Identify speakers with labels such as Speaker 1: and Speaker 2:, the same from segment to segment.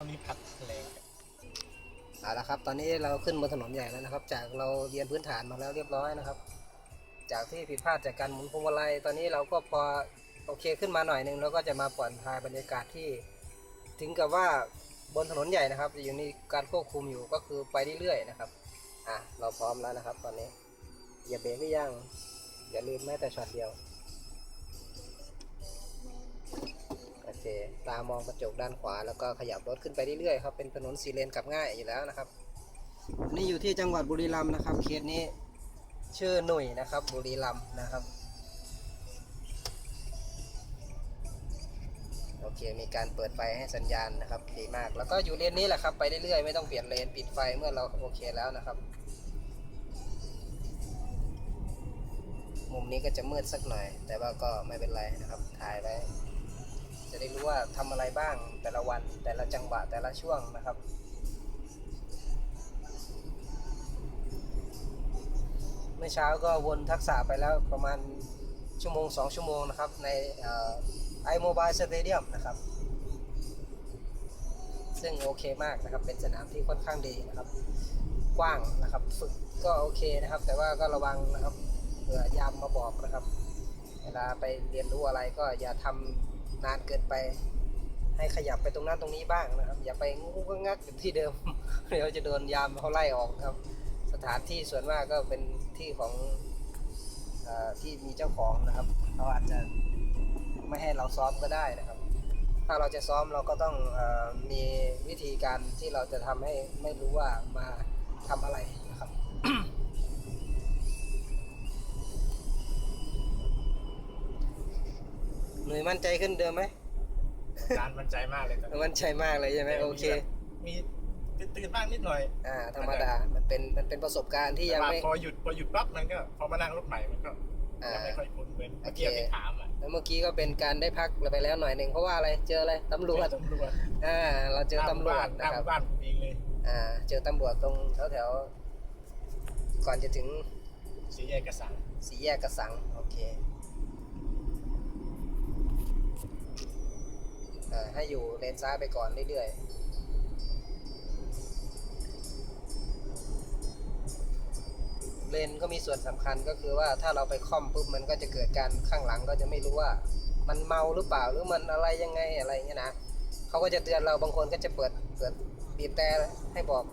Speaker 1: ตอนนี้พัดแรง
Speaker 2: เอาละครับ ตอนนี้เราขึ้นบนถนนใหญ่แล้วนะครับ จากเราเรียนพื้นฐานมาแล้วเรียบร้อยนะครับ จากที่ผิดพลาดจากการหมุนพวงมาลัยตอนนี้เราก็พอโอเคขึ้นมาหน่อยหนึงเราก็จะมาผ่อนคลายบรรยากาศที่ ถึงกับว่าบนถนนใหญ่นะครับอยู่ในการควบคุมอยู่ก็คือไปเรื่อยๆนะครับอะเราพร้อมแล้วนะครับ ตอนนี้อย่าเบรกหรือยังอย่าลืมแม้แต่ช็อตเดียว เคตามองกระจกด้านขวา แล้วก็ขยับรถขึ้นไปเรื่อยๆครับเป็นถนนสี่เลนกลับง่ายอยู่แล้วนะครับอันนี่อยู่ที่จังหวัดบุรีรัมย์นะครับเคสนี้ชื่อหนุ่ยนะครับ บุรีรัมย์นะครับโอเคมีการเปิดไฟให้สัญญาณนะครับดีมาก แล้วก็อยู่เลนนี้แหละครับไปเรื่อยๆไม่ต้องเปลี่ยนเลนปิดไฟเมื่อเราโอเคแล้วนะครับมุมนี้ก็จะมืดสักหน่อย แต่ว่าก็ไม่เป็นไรนะครับถ่ายไว้ จะได้รู้ว่าทำอะไรบ้างแต่ละวันแต่ละจังหวะแต่ละช่วงนะครับเมื่อเช้าก็วนทักษะไปแล้วประมาณชั่วโมงสองชั่วโมงนะครับ ในไอโมบายสเตเดียมนะครับ ซึ่งโอเคมากนะครับ เป็นสนามที่ค่อนข้างดีนะครับ กว้างนะครับฝึกก็โอเคนะครับ แต่ว่าก็ระวังนะครับเผื่อยามมาบอกนะครับ เวลาไปเรียนรู้อะไรก็อย่าทำ นานเกินไป ให้ขยับไปตรงนั้นตรงนี้บ้างนะครับ อย่าไปงูกงักอยู่ที่เดิม เดี๋ยวจะโดนยามเขาไล่ออกครับ สถานที่ส่วนมากก็เป็นที่ของอที่มีเจ้าของนะครับเขาอาจจะไม่ให้เราซ้อมก็ได้นะครับ ถ้าเราจะซ้อมเราก็ต้องอมีวิธีการที่เราจะทำให้ไม่รู้ว่ามาทำอะไรนะครับ หน่วยมั่นใจขึ้นเดิมไหม
Speaker 1: การมั่นใจมากเลยตอนนี้
Speaker 2: มั่นใจมากเลยใช่ไหมโอเค
Speaker 1: มีตื่นๆบ้างนิดหน่อย
Speaker 2: อ่า ธรรมดา มันเป็น มันเป็นประสบการณ์ที่ยัง
Speaker 1: แต่ว่า
Speaker 2: ไม่
Speaker 1: พอหยุด พอหยุดปั๊บมันก็ พอมานั่งรถใหม่ มันก็
Speaker 2: อ่า
Speaker 1: ยังไม่ค่อยคุ้นเหมือน
Speaker 2: โอ
Speaker 1: เมื่อ
Speaker 2: เค
Speaker 1: กี้ที่ถามอะ
Speaker 2: แล้วเมื่อกี้ก็เป็นการได้พักไปแล้วหน่อยหนึ่งเพราะว่าอะไร เจออะไร ตำรวจ
Speaker 1: ตำรวจ
Speaker 2: อ่า เราเจอตำรวจ
Speaker 1: ห
Speaker 2: นะ
Speaker 1: น้า
Speaker 2: ครับ
Speaker 1: บ้านผมเองเลย
Speaker 2: อ่า เจอตำรวจตรงแถวแถวๆก่อนจะถึง
Speaker 1: สีแยกกระสัง
Speaker 2: สี่แยกกระสัง โอเคอ่า ให้อยู่เลนซ้ายไปก่อนเรื่อยๆ เลนก็มีส่วนสำคัญก็คือว่าถ้าเราไปค่อมปุ๊บมันก็จะเกิดการข้างหลังก็จะไม่รู้ว่า มันเมาหรือเปล่าหรือมันอะไรยังไงอะไรเงี้ยนะเขาก็จะเตือนเราบางคนก็จะเปิดเปิดบีบแต่ให้บอก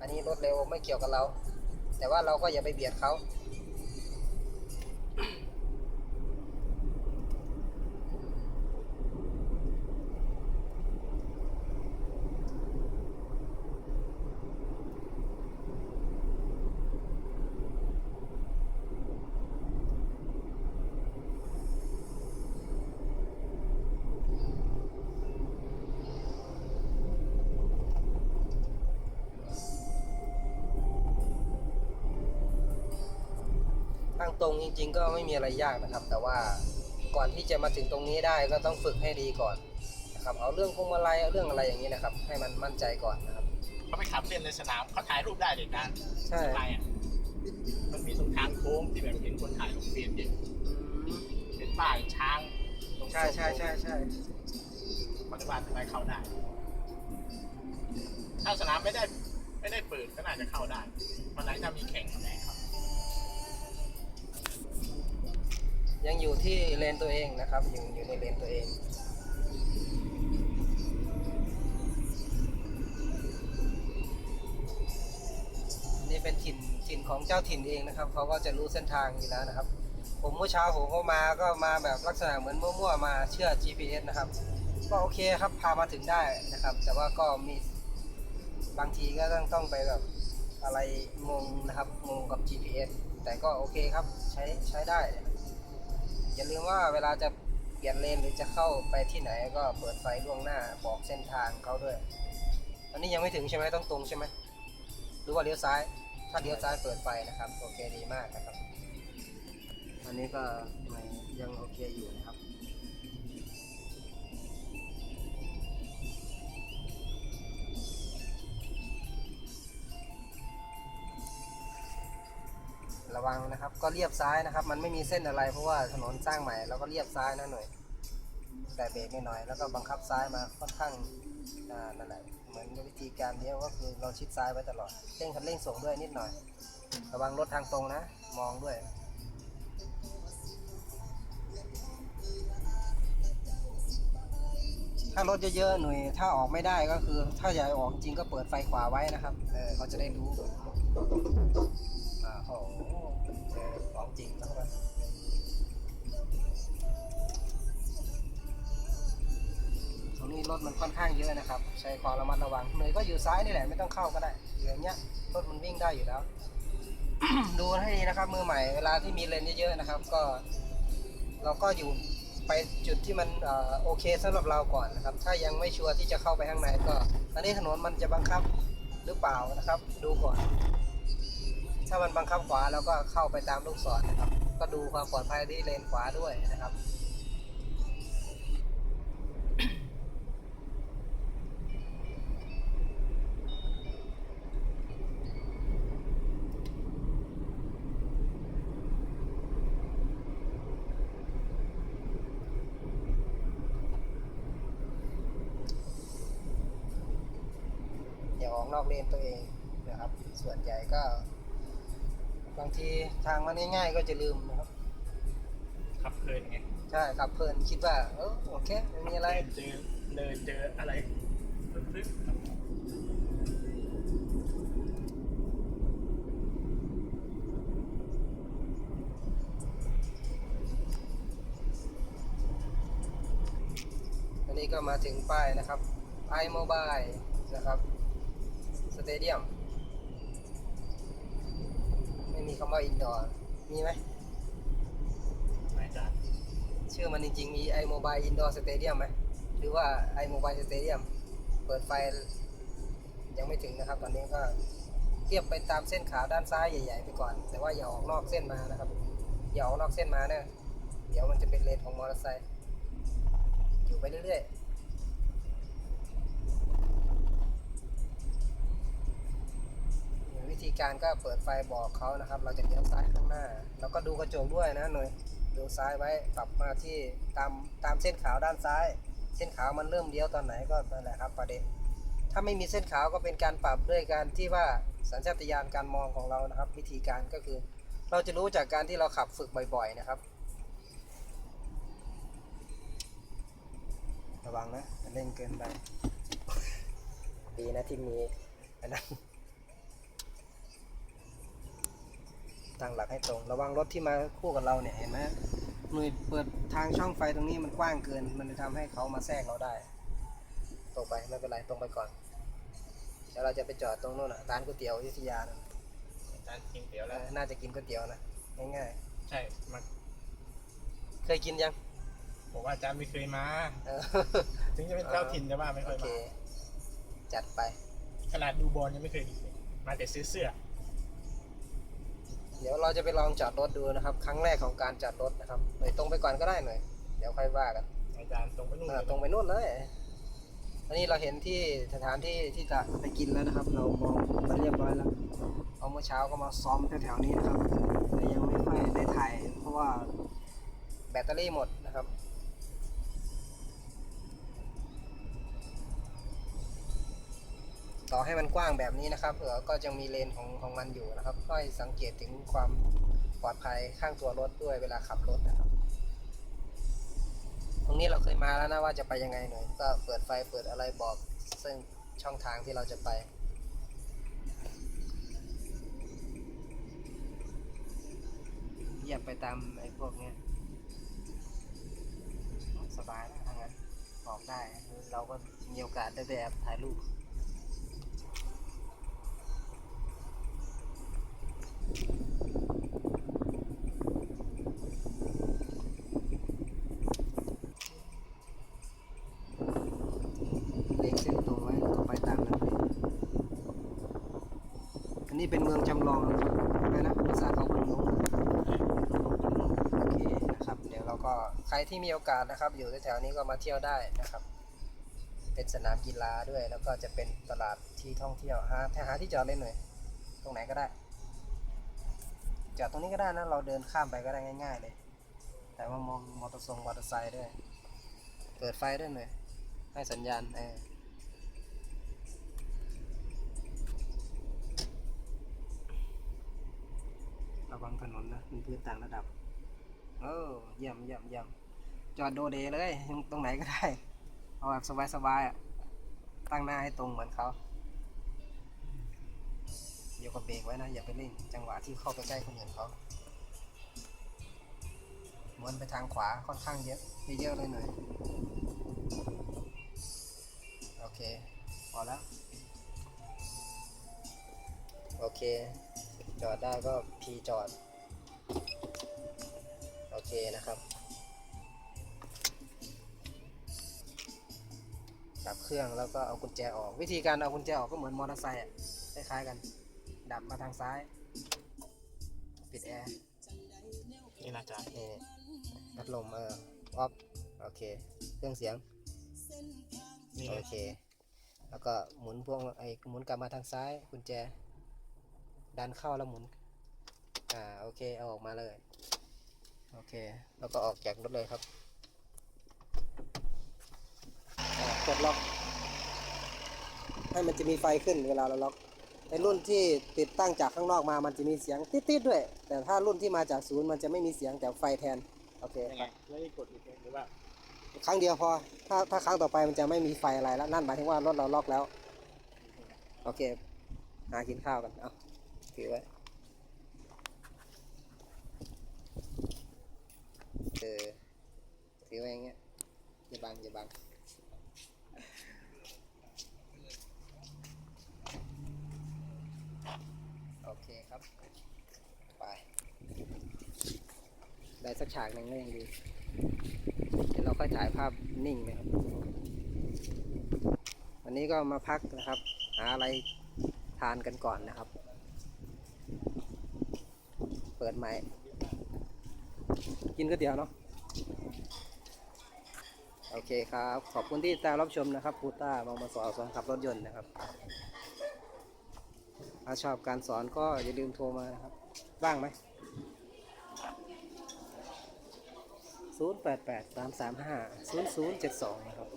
Speaker 2: อันนี้รถเร็วไม่เกี่ยวกับเรา แต่ว่าเราก็อย่าไปเบียดเขา ตรงจริง ๆ ก็ไม่มีอะไรยากนะครับ แต่ว่าก่อนที่จะมาถึงตรงนี้ได้ก็ต้องฝึกให้ดีก่อนนะครับเอาเรื่องพวงมาลัยเอาเรื่องอะไรอย่างนี้นะครับ ให้มันมั่นใจก่อนนะครับ
Speaker 1: เขาไปขับเล่นในสนามเขาถ่ายรูปได้เด็กนะ
Speaker 2: ใช่
Speaker 1: สบายอะมันมีตรงทางโค้งที่แบบเห็นคนถ่ายรูปเปลี่ยนเยอะเป็นป้ายช้างตรง
Speaker 2: ใช่ใช่ใช่ใช่
Speaker 1: ปัจจุบันทำไมเข้าได้ ถ้าสนามไม่ได้ไม่ได้เปิดก็น่าจะเข้าได้วันไหนถ้ามีแข่งแน่
Speaker 2: ยังอยู่ที่เลนตัวเองนะครับอยู่อยู่ในเลนตัวเองนี่เป็นถิ่นถิ่นของเจ้าถิ่นเองนะครับเขาก็จะรู้เส้นทางอยู่แล้วนะครับ ผมเมื่อเช้าผมก็มาก็มาแบบลักษณะเหมือนมั่วๆมาเชื่อ GPS นะครับ ก็โอเคครับพามาถึงได้นะครับ แต่ว่าก็มีบางทีก็ต้องต้องไปแบบอะไรงงนะครับงงกับ GPS แต่ก็โอเคครับใช้ใช้ได้ อย่าลืมว่าเวลาจะเปลี่ยนเลนหรือจะเข้าไปที่ไหนก็เปิดไฟล่วงหน้าบอกเส้นทางเขาด้วย อันนี้ยังไม่ถึงใช่ไหมต้องตรงใช่ไหมหรือว่าเลี้ยวซ้าย ถ้าเลี้ยวซ้ายเปิดไฟนะครับ โอเคดีมากนะครับ อันนี้ก็ยังโอเคอยู่นะครับ ระวังนะครับ ก็เรียบซ้ายนะครับ มันไม่มีเส้นอะไรเพราะว่าถนนสร้างใหม่เราก็เรียบซ้ายนะหน่อย แต่เบรกไม่หน่อย แล้วก็บังคับซ้ายมาค่อนข้างอ่านนั่นแหละเหมือนวิธีการเลี้ยวก็คือเราชิดซ้ายไว้ตลอดเร่งคันเร่งส่งด้วยนิดหน่อย ระวังรถทางตรงนะ มองด้วยถ้ารถเยอะๆหน่วยถ้าออกไม่ได้ก็คือ ถ้าอยากออกจริงก็เปิดไฟขวาไว้นะครับ เออเขาจะได้รู้อ่าโอ้โหเจอ ของจริงแล้วครับตรงนี้รถมันค่อนข้างเยอะนะครับ ใช้ความระมัดระวังหน่วยก็อยู่ซ้ายนี่แหละไม่ต้องเข้าก็ได้อย่างเงี้ยรถมันวิ่งได้อยู่แล้ว ดูให้ดีนะครับ มือใหม่เวลาที่มีเลนเยอะๆนะครับ ก็ เราก็อยู่ไปจุดที่มันอโอเคสำหรับเราก่อนนะครับ ถ้ายังไม่ชัวร์ที่จะเข้าไปข้างในก็ อันนี้ถนนมันจะบังคับหรือเปล่านะครับ ดูก่อน ถ้ามันบังคับขวาเราก็เข้าไปตามลูกศรนะครับ ก็ดูความปลอดภัยที่เลนขวาด้วยนะครับอย่าออกนอกเลนตัวเองนะครับ ส่วนใหญ่ก็ บางทีทางมันง่ายๆก็จะลืมนะครับ
Speaker 1: ขับเพลินไง
Speaker 2: ใช่ขับเพลินคิดว่าเออโอเคไม่มีอะไร
Speaker 1: เจอเดินเจออะไรลึกๆ
Speaker 2: อันนี้ก็มาถึงป้ายนะครับ iMobile นะครับสเตเดียมไม่มีคำว่า indoor มีไหม
Speaker 1: อาจารย์
Speaker 2: ชื่อมันจริงๆ มี iMobile Indoor Stadium ไหมหรือว่า iMobile Stadium เปิดไฟยังไม่ถึงนะครับ ตอนนี้ก็เทียบไปตามเส้นขาวด้านซ้ายใหญ่ ๆ ไปก่อน แต่ว่าอย่าออกนอกเส้นมานะครับ อย่าออกนอกเส้นมาเนี่ยเดี๋ยวมันจะเป็นเลนของมอเตอร์ไซค์อยู่ไปเรื่อยๆ ธีการก็เปิดไฟบอกเขานะครับ เราจะเลี้ยวซ้ายข้างหน้า แล้วก็ดูกระจกด้วยนะหน่อยดูซ้ายไว้ปรับมาที่ตามตามเส้นขาวด้านซ้าย เส้นขาวมันเริ่มเลี้ยวตอนไหนก็นั่นแหละครับประเด็น ถ้าไม่มีเส้นขาวก็เป็นการปรับด้วยการที่ว่าสัญชาตญาณการมองของเรานะครับ วิธีการก็คือ เราจะรู้จากการที่เราขับฝึกบ่อย ๆ นะครับ ระวังนะเร่งเกินไปดีนะที่มีอันนั้น ตั้งหลักให้ตรง ระวังรถที่มาคู่กับเราเนี่ยเห็นไหมหน่วยเปิดทางช่องไฟตรงนี้มันกว้างเกิน มันจะทำให้เขามาแทรกเราได้ ตรงไปไม่เป็นไรตรงไปก่อนเดี๋ยวเราจะไปจอดตรงนู้นอะร้านก๋วยเตี๋ยวอยุธยานะ
Speaker 1: อาจารย์กินเตี๋ยว
Speaker 2: เอ
Speaker 1: แล้ว
Speaker 2: อน่าจะกินก๋วยเตี๋ยวนะง่าย
Speaker 1: ใช่มัน
Speaker 2: ๆเคยกินยัง
Speaker 1: ผมว่าอาจารย์ไม่เคยมา
Speaker 2: เออ
Speaker 1: ถึงจะเป็นเจ้าถิ่นแต่ว่าไม่เค
Speaker 2: โอยเค
Speaker 1: มา
Speaker 2: จัดไป
Speaker 1: ขนาดดูบอลยังไม่เคยดูเลยมาแต่ซื้อเสื้อ
Speaker 2: เดี๋ยวเราจะไปลองจอดรถดูนะครับ ครั้งแรกของการจอดรถนะครับหน่อยตรงไปก่อนก็ได้หน่อย เดี๋ยวค่อยว่ากัน
Speaker 1: อาจารย์ตรงไปนู่น
Speaker 2: อ่า
Speaker 1: เลย
Speaker 2: ตรงไปนู่นเลยอันนี้เราเห็นที่สถานที่ที่จะไปกินแล้วนะครับ เรามองมาเรียบร้อยแล้วเอาเมื่อเช้าก็มาซ้อมแถวๆนี้นะครับแต่ยังไม่ค่อยได้ถ่ายเพราะว่าแบตเตอรี่หมดนะครับ ต่อให้มันกว้างแบบนี้นะครับเออก็จะมีเลนของของมันอยู่นะครับก็ให้สังเกตถึงความปลอดภัยข้างตัวรถด้วยเวลาขับรถนะครับ ตรงนี้เราเคยมาแล้วนะว่าจะไปยังไงหน่อยก็เปิดไฟเปิดอะไรบอก ซึ่งช่องทางที่เราจะไปเหยียบไปตามไอ้พวกเนี้ยสบายนะทางนั้นออกได้ เราก็มีโอกาสได้ไปแอบถ่ายรูป เล็กเส้นตรงไว้แล้วก็ไปตามนั้นเลยอันนี้เป็นเมืองจำลองนะครับอะไรนะภาษาเขาคนลงโอเคนะครับ เดี๋ยวเราก็ใครที่มีโอกาสนะครับ อยู่แถวๆนี้ก็มาเที่ยวได้นะครับ เป็นสนามกีฬาด้วยแล้วก็จะเป็นตลาดที่ท่องเที่ยวหาหาที่จอดเล่นหน่อย ตรงไหนก็ได้ จากตรงนี้ก็ได้นะ เราเดินข้ามไปก็ได้ง่าย ๆ เลย แต่ว่ามองมอเตอร์ทรงมอเตอร์ไซค์ด้วย เปิดไฟด้วยเลยให้สัญญาณเออระวังถนนนะมันพื้นต่างระดับ เออเยี่ยมเยี่ยมเยี่ยมจอดโดเดเลยตรงไหนก็ได้ เอาแบบสบายๆอะ ตั้งหน้าให้ตรงเหมือนเขา เดี๋ยวก็เบรกไว้นะ อย่าไปเร่งจังหวะที่เข้าไปใกล้คนอื่นเขาม้วนไปทางขวาค่อนข้างเยอะเยอะเลยหน่อยโอเคพอแล้ว โอเค จอดได้ก็พีจอด โอเคนะครับดับเครื่องแล้วก็เอากุญแจออก วิธีการเอากุญแจออกก็เหมือนมอเตอร์ไซค์คล้ายๆกัน ดับมาทางซ้าย ปิดแอร์
Speaker 1: นี่นะจ๊ะ
Speaker 2: นี่พัดลมเออออฟโอเค เครื่องเสียง
Speaker 1: นี่
Speaker 2: โอเค แล้วก็หมุนพวงไอ้หมุนกลับมาทางซ้ายกุญแจ ดันเข้าแล้วหมุน อ่าโอเค เอาออกมาเลย โอเค แล้วก็ออกจากรถเลยครับอ่ากดล็อก ให้มันจะมีไฟขึ้นเวลาเราล็อก ในรุ่นที่ติดตั้งจากข้างนอกมามันจะมีเสียงติดๆด้วย แต่ถ้ารุ่นที่มาจากศูนย์มันจะไม่มีเสียงแต่ไฟแทนโอเค
Speaker 1: ยังไงไม่ได้กดอีกหรือว่า
Speaker 2: ครั้งเดียวพอ ถ้าถ้าครั้งต่อไปมันจะไม่มีไฟอะไรแล้วนั่นหมายถึงว่ารถเราล็อกแล้ว โอเค หากินข้าวกัน เอาถือไว้เออถือไว้อย่างเงี้ยอย่าบังอย่าบัง โอเคครับ ไป ได้ สักฉากหนึ่งก็ยังดีเดี๋ยวเราค่อยถ่ายภาพนิ่งนะครับ วันนี้ก็มาพักนะครับ หาอะไรทานกันก่อนนะครับ เปิดใหม่ กินก๋วยเตี๋ยวเนาะโอเคครับ ขอบคุณที่ติดตามรับชมนะครับพูต้ามองมาสอนสอนขับรถยนต์นะครับ ถ้าชอบการสอนก็อย่าลืมโทรมานะครับ ว่างไหม 0 8 8 3 3 5 0 0 7 2 นะครับ